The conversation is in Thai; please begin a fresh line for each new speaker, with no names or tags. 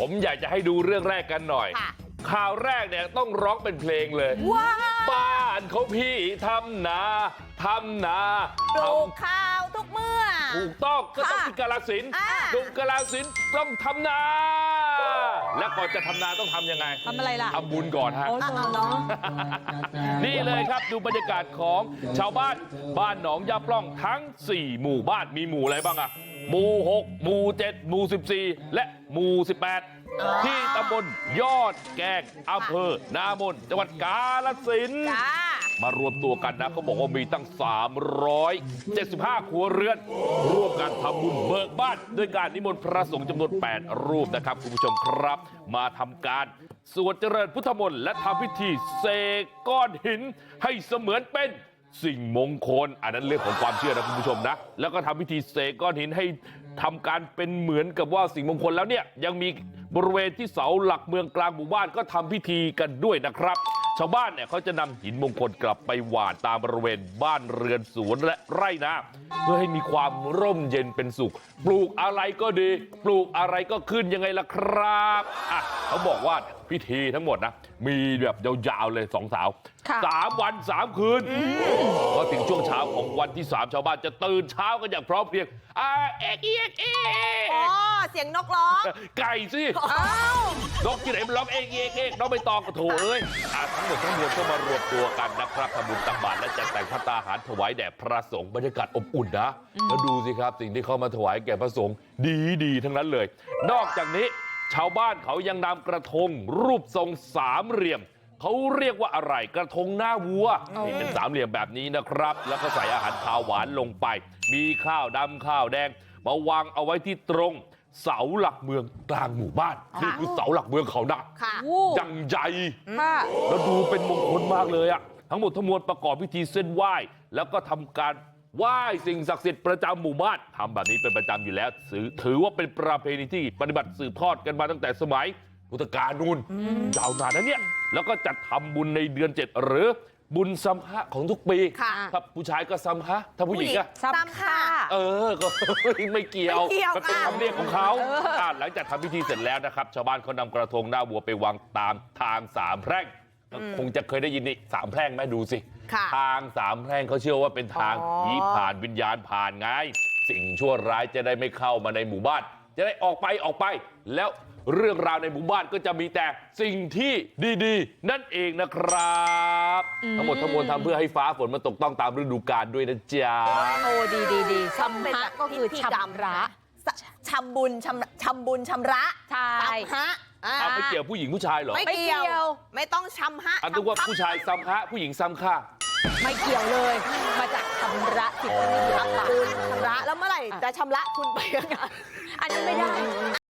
ผมอยากจะให้ดูเรื่องแรกกันหน่อย
ค่ะ
ข่าวแรกเนี่ยต้องร้องเป็นเพลงเลย
ว้าว
บ้านเขาพี่ทำนาทำนา
ปลูก
ทำ
ข้าวทุกเมื่อ
ถูกต้องก็ต้อง
ค่ะ
ที่กาลสินธุ์
อ่า
หนุ่มกาลสินธุ์ต้องทำนาและก่อนจะทำนาต้องทำยังไง
ทำอะไรล่ะ
ทำบุญก่อนฮะ
โอ้ยเนาะ
นี่เลยครับดูบรรยากาศของชาวบ้านบ้านหนองยาปล้องทั้ง 4 หมู่บ้านมีหมู่อะไรบ้างอะ หมู่6หมู่7หมู่14และหมู่18ที่ตำบลยอดแกงอำเภอนามนจังหวัดกาฬสินธุ์
จ้า
มารวมตัวกันนะเขาบอกว่ามีตั้ง375ครัวเรือนร่วมกันทำบุญเบิกบ้านด้วยการนิมนต์พระสงฆ์จำนวน8รูปนะครับคุณผู้ชมครับมาทำการสวดเจริญพุทธมนต์และทำพิธีเสกก้อนหินให้เสมือนเป็น สิ่งมงคลอันนั้นเรื่องของความเชื่อนะคุณผู้ชมนะแล้วก็ทำพิธีเสกก้อนหินให้ทำการเป็นเหมือนกับว่าสิ่งมงคลแล้วเนี่ยยังมีบริเวณที่เสาหลักเมืองกลางหมู่บ้านก็ทำพิธีกันด้วยนะครับ ชาวบ้านเนี่ยเขาจะนำหินมงคลกลับไปหว่านตามบริเวณบ้านเรือนสวนและไร่นาเพื่อให้มีความร่มเย็นเป็นสุข ปลูกอะไรก็ดี ปลูกอะไรก็ขึ้นยังไงล่ะครับอะเขาบอกว่า พิธีทั้งหมดนะมีแบบยาวๆเลยสองสาว
ค่ะ
สามวันสามคืนพอถึงช่วงเช้าของวันที่สามชาวบ้านจะตื่นเช้ากันอย่างพร้อมเพรียงอ่าเอกเอกเอ
อ๋อ
ก
เสียงนกร้อง
ไก่สิ
อ้าว
นกที่ไหนมันร้องเองเองเองน้องใบตองก็โถเอ้ยอะทั้งหมดทั้งมวลก็มารวมตัวกันนะครับทำบุญตักบาตรและจัดแต่งพระตาหารถวายแด่พระสงฆ์บรรยากาศอบอุ่นนะแล้วดูสิครับสิ่งที่เขามาถวายแก่พระสงฆ์ดีดีๆทั้งนั้นเลย นอกจากนี้ ชาวบ้านเขายังนำกระทงรูปทรงสามเหลี่ยมเขาเรียกว่าอะไรกระทงหน้าวัวนี่เป็นสามเหลี่ยมแบบนี้นะครับแล้วก็ใส่อาหารคาวหวานลงไป มีข้าวดำข้าวแดงมาวางเอาไว้ที่ตรงเสาหลักเมืองกลางหมู่บ้านนี่คือเสาหลักเมืองเขานะ
ค่ะ
วู้
ยังใหญ่
ค่ะ
แล้วดูเป็นมงคลมากเลยอะทั้งหมดทั้งมวลประกอบพิธีเส้นไหว้แล้วก็ทำการ ไหว้สิ่งศักดิ์สิทธิ์ประจำหมู่บ้านทำแบบนี้เป็นประจำอยู่แล้วถือถือว่าเป็นประเพณีที่ปฏิบัติสืบทอดกันมาตั้งแต่สมัยพุทธกาลนู่นยาวนานนะเนี่ยแล้วก็จัดทำบุญในเดือนเจ็ดหรือบุญสัมภะของทุกปี
ค่ะ
ถ้าผู้ชายก็สัมภะถ้าผู้หญิงอะ
ซ้ำ
ซ้ำค่ะ
เออก็ไม่เกี่ยว
ไม่เกี่ยว
มันเป็น
ค่ะ
คำเรียกของเขาอะหลังจากทำพิธีเสร็จแล้วนะครับชาวบ้านเขานำกระทงหน้าวัวไปวางตามทางสามแพร่งก็ คงจะเคยได้ยินนี่สามแพร่งไหมดูสิ
ค่ะ
ทางสามแพร่งเขาเชื่อว่าเป็นทาง
อ๋อ
ผีผ่านวิญญาณผ่านไงสิ่งชั่วร้ายจะได้ไม่เข้ามาในหมู่บ้านจะได้ออกไปออกไป แล้วเรื่องราวในหมู่บ้านก็จะมีแต่สิ่งที่ดีๆ นั่นเองนะครับทั้งหมดทั้งมวลทำเพื่อให้ฟ้าฝนมันตกต้องตามฤดูกาลด้วยนะจ๊ะ
โอ้ดีดีดี
ทำเป็น
ชำ
แบ
ระ
บ
ก็คือ
พิธีกรรม
ชำระ
สชำบุญชำชำบุญชำระ
ใช่
ซ้ำฮะ อ่า
เอาไม่เกี่ยวผู้หญิงผู้ชายเหรอ
ไม่
ไม่เกี่
เกี่
ยว
ยว ไม่ต้องชำฮะ
อันนึกว่า
ชำ
ผู้ชายซ้ำคะผู้หญิงซ้ำค่า
ไม่เกี่ยวเลย มาจากชำระจิตวิญญาณ
ทำบุญชำระแล้วเมื่อไหร่จะชำระคุณไปยังไง
อันนี้ไม่ได้